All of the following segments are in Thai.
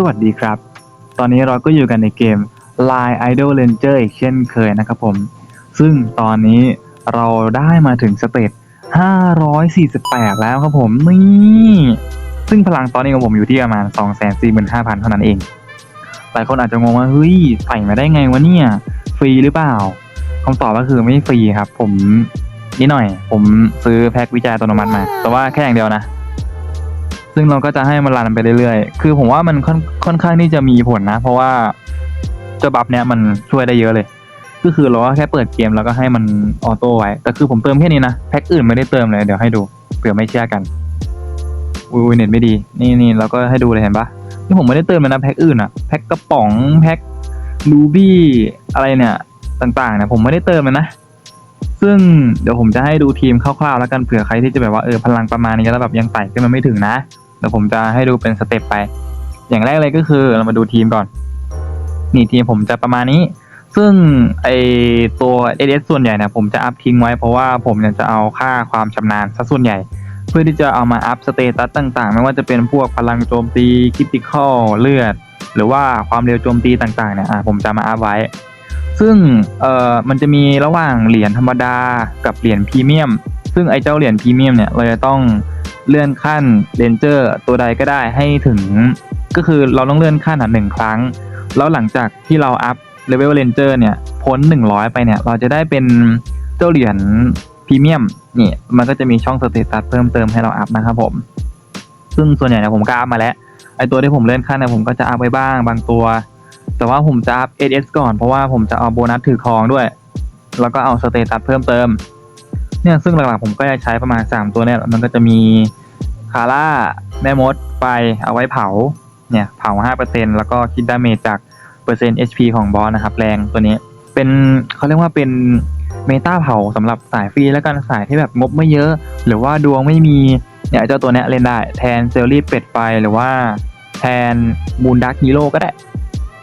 สวัสดีครับ ตอนนี้เราก็อยู่กันในเกม Line Idol Ranger อีกเช่นเคยนะครับผม ซึ่งตอนนี้เราได้มาถึงสเตจ548 แล้วครับผมนี่ซึ่งพลังตอนนี้ของผมอยู่ที่ประมาณ 245,000 เท่านั้นเอง หลายคนอาจจะงงว่าเฮ้ยใส่มาได้ไงวะเนี่ย ฟรีหรือเปล่าคำตอบก็คือไม่ฟรีครับ ผมนิดหน่อย ผมซื้อแพ็กวิจัยอัตโนมัติมา แต่ว่าแค่อย่างเดียวนะ ซึ่งเราก็จะให้มันรันไปเรื่อยๆ คือผมว่ามันค่อนค่อนข้างที่จะมีผลนะ เพราะว่าเจ้าบัฟเนี้ยมันช่วยได้เยอะเลย ก็คือเราก็แค่เปิดเกมแล้วก็ให้มันออโต้ไว้ แต่คือผมเติมแค่นี้นะ แพ็คอื่นไม่ได้เติมเลย เดี๋ยวให้ดูเผื่อไม่เชื่อกัน อุ้ยเน็ตไม่ดี นี่นี่เราก็ให้ดูเลยเห็นปะนี่ผมไม่ได้เติมเลยนะแพ็คอื่นอะแพ็คกระป๋องแพ็คลูบี้อะไรเนี่ยต่างๆนี่ยผมไม่ได้เติมเลยนะ ซึ่งเดี๋ยวผมจะให้ดูทีมคร่าวๆแล้วกันเผื่อใครที่จะแบบว่าเออพลังประมาณนี้แล้วแบบยังไต่ขึ้นมาไม่ถึงนะเดี๋ยวผมจะให้ดูเป็นสเต็ปไป อย่างแรกเลยก็คือเรามาดูทีมก่อน นี่ทีมผมจะประมาณนี้ ซึ่งไอตัว ADS ส่วนใหญ่เนี่ยผมจะอัพทิ้งไว้เพราะว่าผมเนี่ยจะเอาค่าความชำนาญซะส่วนใหญ่ เพื่อที่จะเอามาอัพสเตตัสต่างๆ ไม่ว่าจะเป็นพวกพลังโจมตีคิติคอลเลือด หรือว่าความเร็วโจมตีต่างๆเนี่ยอะผมจะมาอัพไว้ ซึ่งเอ่อมันจะมีระหว่างเหรียญธรรมดากับเหรียญพรีเมียม ซึ่งไอ้เจ้าเหรียญพรีเมียมเนี่ยเราจะต้องเลื่อนขั้นเรนเจอร์ตัวใดก็ได้ให้ถึง ก็คือเราต้องเลื่อนขั้นอะหนึ่งครั้ง แล้วหลังจากที่เราอัพเลเวลเรนเจอร์เนี่ยพ้น 100 ไปเนี่ยเราจะได้เป็นเจ้าเหรียญพรีเมียมนี่มันก็จะมีช่องสเตตัสเพิ่มเติมให้เราอัพนะครับผม ซึ่งส่วนใหญ่เนี่ยผมก็อัพมาแล้วไอตัวที่ผมเลื่อนขั้นเนี่ยผมก็จะอัพไว้บ้างบางตัว แต่ว่าผมจะอัพ AS ก่อนเพราะว่าผมจะเอาโบนัสถือครองด้วย แล้วก็เอาสเตตัสเพิ่มเติม เนี่ยซึ่งหลักๆผมก็จะใช้ประมาณ 3 ตัวเนี่ยมันก็จะมีคาร่าแม่มดไฟเอาไว้เผาเนี่ยเผา 5%แล้วก็คิดดาเมจจากเปอร์เซ็นต์ HP ของบอสนะครับ แรงตัวนี้เป็นเขาเรียกว่าเป็นเมตาเผาสำหรับสายฟรีแล้วกันสายที่แบบงบไม่เยอะ หรือว่าดวงไม่มีเนี่ยเจ้าตัวเนี้ยเล่นได้แทนเซลลี่เป็ดไฟหรือว่าแทนบูนดักฮีโร่ก็ได้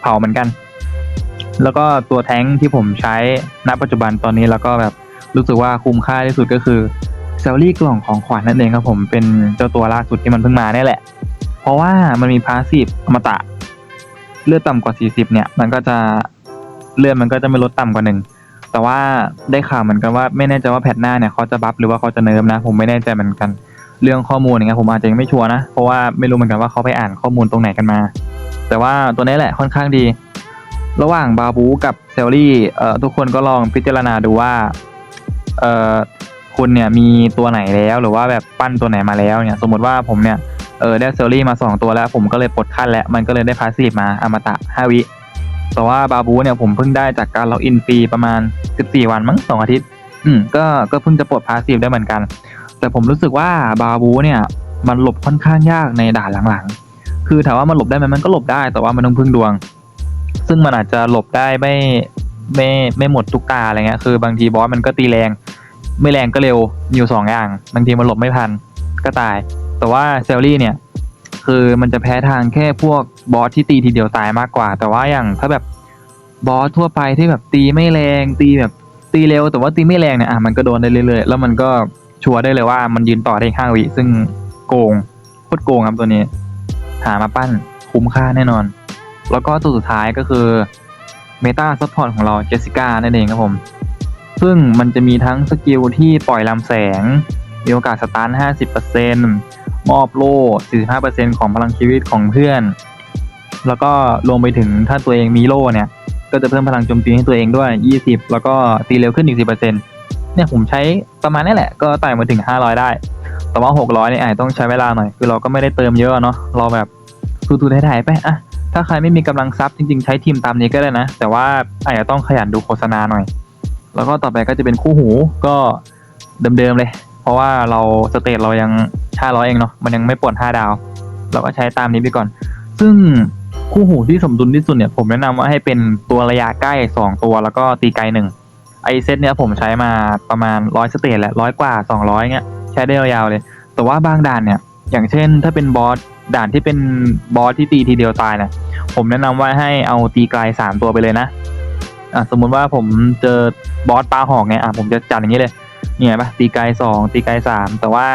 เผาเหมือนกัน แล้วก็ตัวแท้งที่ผมใช้ณปัจจุบันตอนนี้แล้วก็แบบรู้สึกว่าคุ้มค่าที่สุดก็คือเซลลี่กล่องของขวัญนั่นเองครับผมเป็นเจ้าตัวล่าสุดที่มันเพิ่งมาเนี่ยแหละ เพราะว่ามันมีพาสซีฟอมตะ เลือดต่ำกว่า 40 เนี่ย มันก็จะเลือดมันก็จะไม่ลดต่ำกว่าหนึ่งแต่ว่าได้ข่าวเหมือนกันว่าไม่แน่ใจว่าแพทหน้าเนี่ยเขาจะบัฟหรือว่าเขาจะเนิร์ฟนะ ผมไม่แน่ใจเหมือนกัน เรื่องข้อมูลอย่างเงี้ยผมอาจจะยังไม่ชัวร์นะ เพราะว่าไม่รู้เหมือนกันว่าเขาไปอ่านข้อมูลตรงไหนกันมา แต่ว่าตัวนี้แหละค่อนข้างดี ระหว่างบาบูกับเซลลี่เอ่อทุกคนก็ลองพิจารณาดูว่าเอ่อคุณเนี่ยมีตัวไหนแล้วหรือว่าแบบปั้นตัวไหนมาแล้วเนี่ยสมมติว่าผมเนี่ยเออได้เซลลี่มาสองตัวแล้วผมก็เลยปลดขั้นแล้วมันก็เลยได้พาสซีฟมาอมตะห้าวิแต่ว่าบาบูเนี่ยผมเพิ่งได้จากการล็อกอินฟรีประมาณ 14 วันมั้งสองอาทิตย์ อืมก็ก็เพิ่งจะปลดพาสซีฟได้เหมือนกัน แต่ผมรู้สึกว่าบาบูเนี่ยมันหลบค่อนข้างยากในด่านหลังๆ คือถามว่ามันหลบได้ไหมมันก็หลบได้แต่ว่ามันต้องพึ่งดวง ซึ่งมันอาจจะหลบได้ไม่ไม่ไม่หมดทุกตาอะไรเงี้ยคือบางทีบอสมันก็ตีแรง ไม่แรงก็เร็วมีอยู่สองอย่าง บางทีมันหลบไม่ทันก็ตาย แต่ว่าเซลลี่เนี่ย คือมันจะแพ้ทางแค่พวกบอสที่ตีทีเดียวตายมากกว่า แต่ว่าอย่างถ้าแบบบอสทั่วไปที่แบบตีไม่แรงตีแบบตีเร็ว แต่ว่าตีไม่แรงเนี่ยอะมันก็โดนได้เรื่อยๆแล้วมันก็ชัวร์ได้เลยว่ามันยืนต่อได้ห้าวิซึ่งโกงโคตรโกงครับตัวนี้ หามาปั้นคุ้มค่าแน่นอน แล้วก็ตัวสุดท้ายก็คือเมตาซัพพอร์ตของเราเจสสิก้านั่นเองครับผม ซึ่งมันจะมีทั้งสกิลที่ปล่อยลำแสง มีโอกาสสตาร์ท50%มอบโล่ 45%ของพลังชีวิตของเพื่อน แล้วก็รวมไปถึงถ้าตัวเองมีโล่เนี่ย ก็จะเพิ่มพลังโจมตีให้ตัวเองด้วย 20 แล้วก็ตีเร็วขึ้นอีก 10% เนี่ยผมใช้ประมาณนี้แหละ ก็ไต่มาถึง 500 ได้ แต่ว่า 600เนี่ยอาจต้องใช้เวลาหน่อย คือเราก็ไม่ได้เติมเยอะเนาะ เราแบบทูๆถ่ายๆไปอะถ้าใครไม่มีกำลังทรัพย์จริงๆ ใช้ทีมตามนี้ก็ได้นะ แต่ว่าอาจจะต้องขยันดูโฆษณาหน่อย แล้วก็ต่อไปก็จะเป็นคู่หูก็เดิมๆเลย เพราะว่าเราสเตตเรายัง500เองเนาะ มันยังไม่ปวด5ดาว เราก็ใช้ตามนี้ไปก่อน ซึ่งคู่หูที่สมดุลที่สุดเนี่ยผมแนะนำว่าให้เป็นตัวระยะใกล้ 2 ตัวแล้วก็ตีไกลหนึ่ง ไอเซตเนี่ยผมใช้มาประมาณร้อยสเตตแหละร้อยกว่า200เงี้ยใช้ได้ยาวๆเลย แต่ว่าบางด่านเนี่ย อย่างเช่นถ้าเป็นบอสด่านที่เป็นบอสที่ตีทีเดียวตายเนี่ยผมแนะนำว่าให้เอาตีไกลสามตัวไปเลยนะอะสมมุติว่าผมเจอบอสปลาหอกไงอะผมจะจัดอย่างนี้เลยเนี่ยปะตีไกลสองตีไกลสามแต่ว่า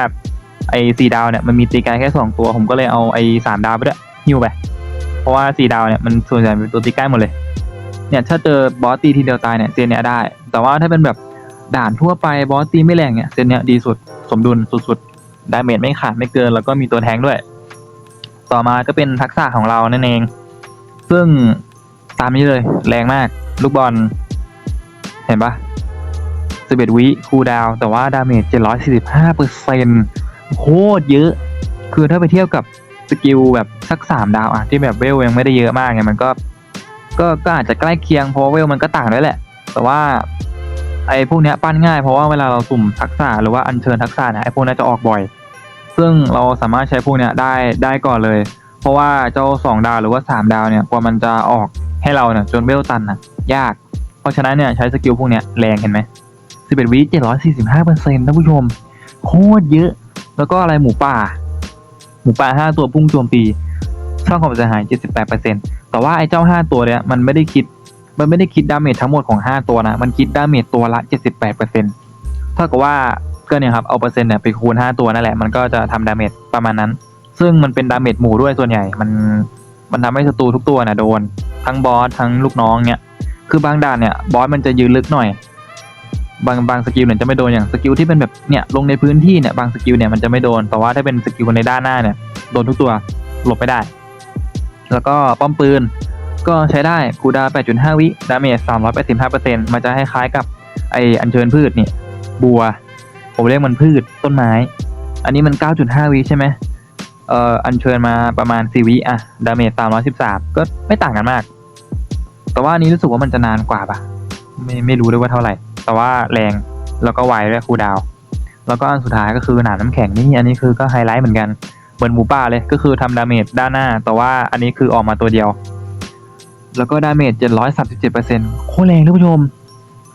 ไอ้สี่ดาวเนี่ยมันมีตีไกลแค่สองตัว ผมก็เลยเอาไอ้สามดาวไปด้วยฮิวไปเพราะว่าสี่ดาวเนี่ยมันส่วนใหญ่เป็นตัวตีใกล้หมดเลย เนี่ยถ้าเจอบอสตีทีเดียวตายเนี่ยเซนเนี้ยได้ แต่ว่าถ้าเป็นแบบด่านทั่วไปบอสตีไม่แรงเนี่ยเซนเนี้ยดีสุดสมดุลสุดๆดาเมจไม่ขาดไม่เกิน แล้วก็มีตัวแทงด้วย ต่อมาก็เป็นทักษะของเรานั่นเอง ซึ่งตามนี้เลยแรงมาก ลูกบอล เห็นปะ11วิคูดาว แต่ว่าดาเมจ745เปอร์เซ็นต์โคตรเยอะ คือถ้าไปเทียบกับสกิลแบบสักสามดาวอะที่แบบเวลยังไม่ได้เยอะมากเนี่ยมันก็ ก็ก็อาจจะใกล้เคียงเพราะเวลมันก็ต่างด้วยแหละ แต่ว่าไอ้พวกเนี้ยปั้นง่ายเพราะว่าเวลาเราสุ่มทักษะหรือว่าอัญเชิญทักษะเนี่ยไอ้พวกเนี้ยจะออกบ่อย ซึ่งเราสามารถใช้พวกเนี้ยได้ได้ก่อนเลย เพราะว่าเจ้าสองดาวหรือว่าสามดาวเนี่ยกว่ามันจะออกให้เราเนี่ยจนเวลตันน่ะ ยาก เพราะฉะนั้นเนี่ยใช้สกิลพวกเนี้ยแรงเห็นไหม11วิ745เปอร์เซ็นต์ท่านผู้ชม โคตรเยอะ แล้วก็อะไรหมูป่า หมูป่าห้าตัวพุ่งโจมตี สร้างความเสียหาย 78เปอร์เซ็นต์แต่ว่าไอ้เจ้าห้าตัวเนี้ยมันไม่ได้คิดมันไม่ได้คิดดาเมจทั้งหมดของห้าตัวนะ มันคิดดาเมจตัวละ 78เปอร์เซ็นต์เท่ากับว่าก็เนี่ยครับเอาเปอร์เซ็นต์เนี่ยไปคูณห้าตัวนั่นแหละมันก็จะทำดาเมจประมาณนั้น ซึ่งมันเป็นดาเมจหมู่ด้วยส่วนใหญ่มันมันทำให้ศัตรูทุกตัวน่ะโดน ทั้งบอสทั้งลูกน้องเนี่ยคือบางด่านเนี่ยบอสมันจะยืนลึกหน่อย บางบางสกิลเนี่ยจะไม่โดนอย่างสกิลที่เป็นแบบเนี่ยลงในพื้นที่เนี่ยบางสกิลเนี่ยมันจะไม่โดนแต่ว่าถ้าเป็นสกิลในด้านหน้าเนี่ยโดนทุกตัวหลบไม่ได้ แล้วก็ป้อมปืน ก็ใช้ได้คูดาว8.5 วิ ดาเมจ 385%มันจะให้คล้ายกับไออัญเชิญพืชเนี่ยบัว ผมเรียกมันพืชต้นไม้ อันนี้มัน 9.5 วิใช่ไหมเอ่ออัญเชิญมาประมาณ 4 วิอะดาเมจ 313 ก็ไม่ต่างกันมาก แต่ว่านี้รู้สึกว่ามันจะนานกว่าปะไม่ไม่รู้ด้วยว่าเท่าไหร่ แต่ว่าแรงแล้วก็ไวด้วยคูดาว แล้วก็อันสุดท้ายก็คือหนามน้ำแข็งนี่อันนี้คือก็ไฮไลท์เหมือนกัน เหมือนหมูป่าเลยก็คือทำดาเมจด้านหน้า แต่ว่าอันนี้คือออกมาตัวเดียว แล้วก็ดาเมจ737%โคตรแรงท่านผู้ชม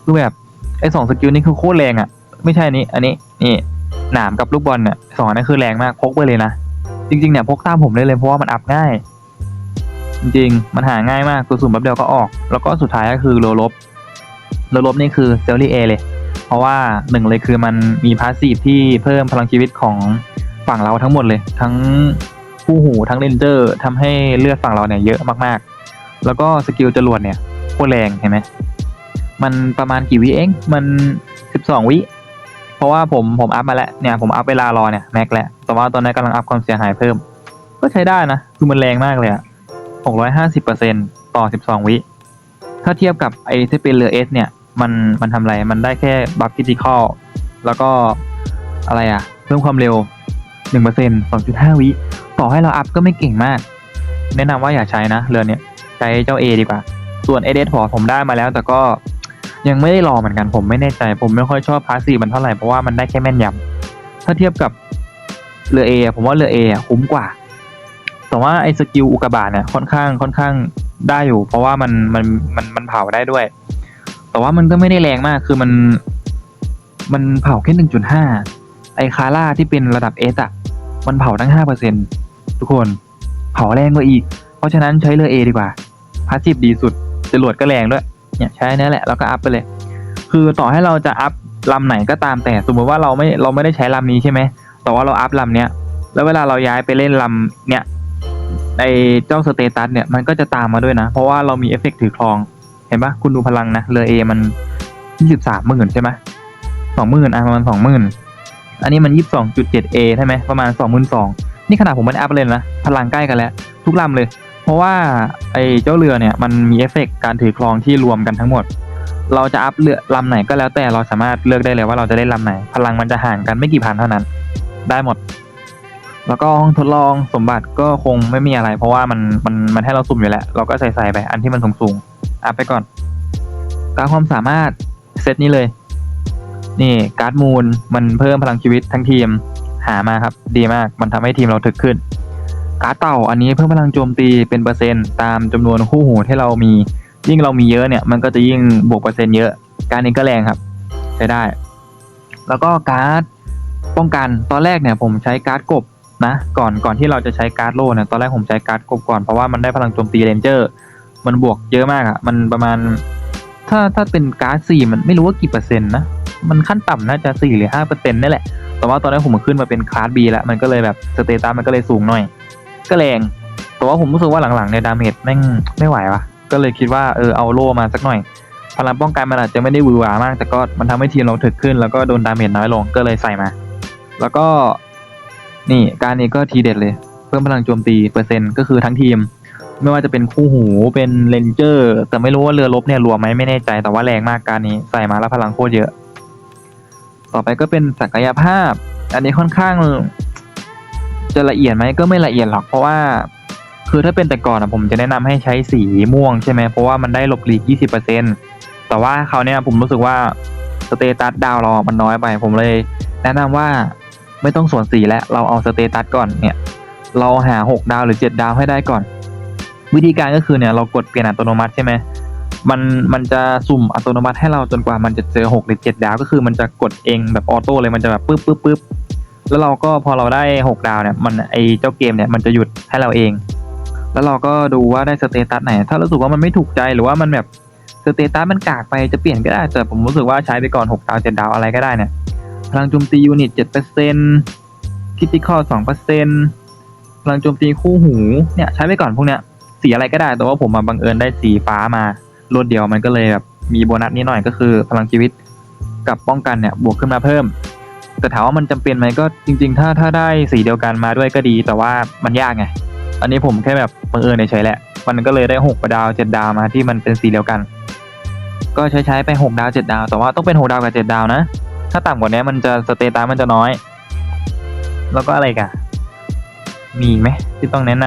คือแบบไอ้สองสกิลนี่คือโคตรแรงอะ่ะ ไม่ใช่อันนี้ อันนี้นี่หนามกับลูกบอลเนี่ยสองอันนั้นคือแรงมากพกไปเลยนะ จริงๆเนี่ยพกตามผมได้เลยเพราะว่ามันอัพง่าย จริงๆ มันหาง่ายมากตัวสุ่มแป๊บเดียวก็ออก แล้วก็สุดท้ายก็คือโลลบโลลบนี่คือเซลลี่เอเลย เพราะว่าหนึ่งเลยคือมันมีพาสซีฟที่เพิ่มพลังชีวิตของ ฝั่งเราทั้งหมดเลย ทั้งคู่หูทั้งเลนเจอร์ทำให้เลือดฝั่งเราเนี่ยเยอะมากๆ แล้วก็สกิลจรวดเนี่ยโคตรแรงเห็นไหมมันประมาณกี่วิเองมันสิบสองวิเพราะว่าผมผมอัพมาแล้วเนี่ยผมอัพเวลารอเนี่ยแม็กแล้วแต่ว่าตอนนี้กำลังอัพความเสียหายเพิ่ม ก็ใช้ได้นะคือมันแรงมากเลยอะหกร้อยห้าสิบเปอร์เซ็นต่อสิบสองวิถ้าเทียบกับไอ้ที่เป็นเรือเอสเนี่ยมันมันทำอะไรมันได้แค่บัฟฟิสิคอลแล้วก็อะไรอะเพิ่มความเร็ว หนึ่งเปอร์เซ็นสองจุดห้าวิ ต่อให้เราอัพก็ไม่เก่งมาก แนะนำว่าอย่าใช้นะ เรือเนี่ยใช้เจ้า A ดีกว่า ส่วน a อเดพอผมได้มาแล้ว แต่ก็ยังไม่ได้ลองเหมือนกันผมไม่แน่ใจ ผมไม่ค่อยชอบพาสซีฟมันเท่าไหร่ เพราะว่ามันได้แค่แม่นยำถ้าเทียบกับเรือ A อผมว่าเรือ A อคุ้มกว่า แต่ว่าไอ้สกิลอุกบาตเนี่ยค่อนข้างค่อนข้างได้อยู่ เพราะว่ามันมันมันมันเผาได้ด้วย แต่ว่ามันก็ไม่ได้แรงมากคือมัน มันเผาแค่หนึ่งจุดห้า ไอคาร่าที่เป็นระดับเอสอะ มันเผาตั้งห้าเปอร์เซ็นทุกคนเผาแรงกว่าอีก เพราะฉะนั้นใช้เรือ A ดีกว่าพาสซีฟดีสุดจรวดก็แรงด้วย เนี่ยใช้อันนี้แหละแล้วก็อัพไปเลย คือต่อให้เราจะอัพลำไหนก็ตามแต่สมมติว่าเราไม่เราไม่ได้ใช้ลำนี้ใช่ไหมแต่ว่าเราอัพลำเนี้ยแล้วเวลาเราย้ายไปเล่นลำเนี่ยไอเจ้าสเตตัสเนี่ยมันก็จะตามมาด้วยนะ เพราะว่าเรามีเอฟเฟกต์ถือครองเห็นปะคุณดูพลังนะเรือ A มันยี่สิบสามหมื่นใช่ไหมสองหมื่นอะประมาณสองหมื่น อันนี้มันยี่สิบสองจุดเจ็ดเอใช่ไหมประมาณสองหมื่นสองนี่ขนาดผมไม่ได้อัพเลยนะ พลังใกล้กันแล้ว ทุกลำเลย เพราะว่าไอ้เจ้าเรือเนี่ยมันมีเอฟเฟกต์การถือครองที่รวมกันทั้งหมด เราจะอัพเรือลำไหนก็แล้วแต่เราสามารถเลือกได้เลยว่าเราจะได้ลำไหน พลังมันจะห่างกันไม่กี่พันเท่านั้น ได้หมด แล้วก็ห้องทดลองสมบัติก็คงไม่มีอะไร เพราะว่ามันมันมันให้เราสุ่มอยู่แล้ว เราก็ใส่ใส่ไปอันที่มันสูงสูงอัพไปก่อนการความสามารถเซตนี้เลย นี่การ์ดมูลมันเพิ่มพลังชีวิตทั้งทีมหามาครับ ดีมากมันทำให้ทีมเราถึกขึ้น การ์ดเต่าอันนี้เพิ่มพลังโจมตีเป็นเปอร์เซ็นต์ตามจำนวนคู่หูที่เรามี ยิ่งเรามีเยอะเนี่ยมันก็จะยิ่งบวกเปอร์เซ็นต์เยอะ การนี้ก็แรงครับใช้ได้ แล้วก็การ์ดป้องกันตอนแรกเนี่ยผมใช้การ์ดกบนะก่อนก่อนที่เราจะใช้การ์ดโล่เนี่ยตอนแรกผมใช้การ์ดกบก่อนเพราะว่ามันได้พลังโจมตีเรนเจอร์มันบวกเยอะมากอะ่ะมันประมาณถ้าถ้าเป็นการ์ดสี่มันไม่รู้ว่ากี่เปอร์เซ็นต์นะ มันขั้นต่ำน่าจะสี่หรือห้าเปอร์เซ็นต์นี่แหละ แต่ว่าตอนนี้นผมมันขึ้นมาเป็นคลาสบีแล้ว มันก็เลยแบบสเตตัสมันก็เลยสูงหน่อย ก็แรง แต่ว่าผมรู้สึกว่าหลังๆเนี่ยดาเมจแม่งไม่ไหวว่ะ ก็เลยคิดว่าเออเอาโล่มาสักหน่อย พลังป้องกันมันอาจจะไม่ได้วือหวามาก แต่ก็มันทำให้ทีมเราถึกขึ้น แล้วก็โดนดาเมจน้อยลง ก็เลยใส่มา แล้วก็นี่การนี้ก็ทีเด็ดเลย เพิ่มพลังโจมตีเปอร์เซ็นต์ก็คือทั้งทีมไม่ว่าจะเป็นคู่หูเป็นเลนเจอร์ แต่ไม่รู้ว่าเรือรบเนี่ยรวมไหมไม่แน่ใจแต่ว่าแรงมากการนี้ใส่มาแล้วพลังโคตรเยอะ ต่อไปก็เป็นศักยภาพ อันนี้ค่อนข้าง จะละเอียดไหมก็ไม่ละเอียดหรอกเพราะว่า คือถ้าเป็นแต่ก่อนอะผมจะแนะนำให้ใช้สีม่วงใช่ไหมเพราะว่ามันได้หลบหลีก 20%แต่ว่าคราเนี้ยผมรู้สึกว่าสเตตัสดาวเราอมันน้อยไปผมเลย แนะนำว่าไม่ต้องส่วนสีแล้วเราเอาสเตตัสก่อนเนี่ยเราหา 6 ดาวหรือ 7 ดาวให้ได้ก่อน วิธีการก็คือเนี่ยเรากดเปลี่ยนอัตโนมัติใช่ไหม มันมันจะสุ่มอัตโนมัติให้เราจนกว่ามันจะเจอ6หรือ7ดดาว ก็คือมันจะกดเองแบบออโต้เลยมันจะแบบปึ๊บปึ๊บปึ๊บแล้วเราก็พอเราได้6ดาวเนี่ยมันไอเจ้าเกมเนี่ยมันจะหยุดให้เราเอง แล้วเราก็ดูว่าได้สเตตัสไหน ถ้ารู้สึกว่ามันไม่ถูกใจหรือว่ามันแบบสเตตัสมันกากไปจะเปลี่ยนก็ได้ แต่ผมรู้สึกว่าใช้ไปก่อน6ดาว7ดาวอะไรก็ได้เนี่ยพลังโจมตียูนิต7%คิติคอล2%พลังโจมตีคู่หูเนี่ยใช้ไปก่อนพวกเนี้ยสีอะไรก็ได้แต่ว่าผมมาบังเอิญได้สีฟ้ามา รวดเดียวมันก็เลยแบบมีโบนัสนิดหน่อยก็คือ พลังชีวิตกับป้องกันเนี่ยบวกขึ้นมาเพิ่ม แต่ถามว่ามันจำเป็นไหมก็จริง ๆ ถ้าถ้าได้สีเดียวกันมาด้วยก็ดี แต่ว่ามันยากไงอันนี้ผมแค่แบบบังเอิญเฉยแหละ มันก็เลยได้หกดาวเจ็ดดาวมาที่มันเป็นสีเดียวกัน ก็ใช้ใช้ไปหกดาวเจ็ดดาวแต่ว่าต้องเป็นหกดาวกับเจ็ดดาวนะ ถ้าต่ำกว่านี้มันจะสเตตัสมันจะน้อย แล้วก็อะไรกันมีไหมที่ต้องแนะน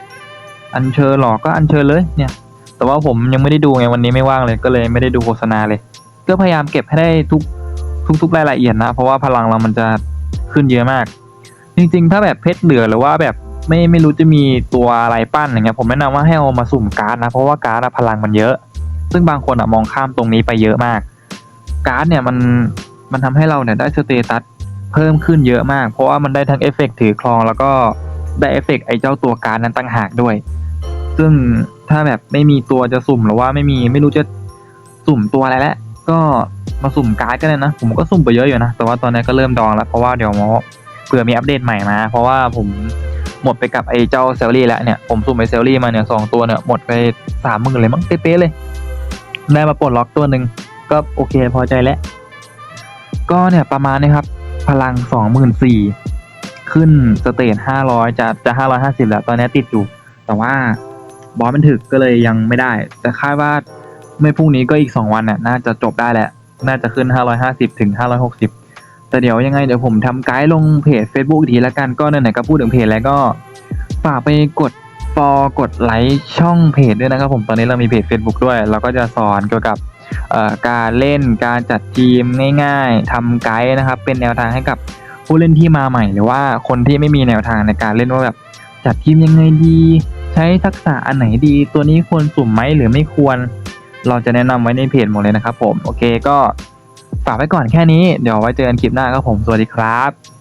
ำอัญเชิญหรอก็อัญเชิญเลยเนี่ย แต่ว่าผมยังไม่ได้ดูไงวันนี้ไม่ว่างเลยก็เลยไม่ได้ดูโฆษณาเลย ก็พยายามเก็บให้ได้ทุกทุกๆรายละเอียดนะ เพราะว่าพลังเรามันจะขึ้นเยอะมาก จริงๆ ถ้าแบบเพชรเหลือหรือว่าแบบไม่ไม่รู้จะมีตัวอะไรปั้นอย่างเงี้ยผมแนะนำว่าให้เอามาสุ่มการ์ดนะ เพราะว่าการ์ดพลังมันเยอะ ซึ่งบางคนอะมองข้ามตรงนี้ไปเยอะมาก การ์ดเนี่ยมันมันทำให้เราเนี่ยได้สเตตัสเพิ่มขึ้นเยอะมาก เพราะว่ามันได้ทั้งเอฟเฟกต์ถือครองแล้วก็ได้เอฟเฟกต์ไอเจ้าตัวการ์ดนั้นตั้งหากด้วย ซึ่ง ถ้าแบบไม่มีตัวจะสุ่มหรือว่าไม่มีไม่รู้จะสุ่มตัวอะไรแล้วก็มาสุ่มการ์ดกันเลยนะ ผมก็สุ่มไปเยอะอยู่นะ แต่ว่าตอนนี้ก็เริ่มดองแล้ว เพราะว่าเดี๋ยวมอเผื่อมีอัปเดตใหม่มา เพราะว่าผมหมดไปกับไอ้เจ้าเซลลี่แล้วเนี่ย ผมสุ่มไอ้เซลลี่มาเนี่ยสองตัวเนี่ยหมดไปสามหมื่นเลยมั้งเป๊ะๆเลย ได้มาปลดล็อกตัวหนึ่งก็โอเคพอใจแล้ว ก็เนี่ยประมาณนี้ครับ พลังสองหมื่นสี่ขึ้นสเตจห้าร้อยจะจะห้าร้อยห้าสิบแล้วตอนนี้ติดอยู่ แต่ว่า บอสมันถึกก็เลยยังไม่ได้ แต่คาดว่าไม่พรุ่งนี้ก็อีกสองวันน่ะน่าจะจบได้แหละ น่าจะขึ้นห้าร้อยห้าสิบถึงห้าร้อยหกสิบแต่เดี๋ยวยังไงเดี๋ยวผมทำไกด์ลงเพจ Facebook อีกทีละกันก็ไหนๆก็พูดถึงเพจแล้วก็ฝากไปกดฟอลกดไลค์ช่องเพจด้วยนะครับผมตอนนี้เรามีเพจ Facebook ด้วย เราก็จะสอนเกี่ยวกับการเล่นการจัดทีมง่าย ๆทำไกด์นะครับ เป็นแนวทางให้กับผู้เล่นที่มาใหม่ หรือว่าคนที่ไม่มีแนวทางในการเล่นว่าแบบจัดทีมยังไงดี ใช้ทักษะอันไหนดี ตัวนี้ควรสุ่มไหมหรือไม่ควร เราจะแนะนำไว้ในเพจหมดเลยนะครับผม โอเคก็ฝากไว้ก่อนแค่นี้ เดี๋ยวไว้เจอกันคลิปหน้าครับผม สวัสดีครับ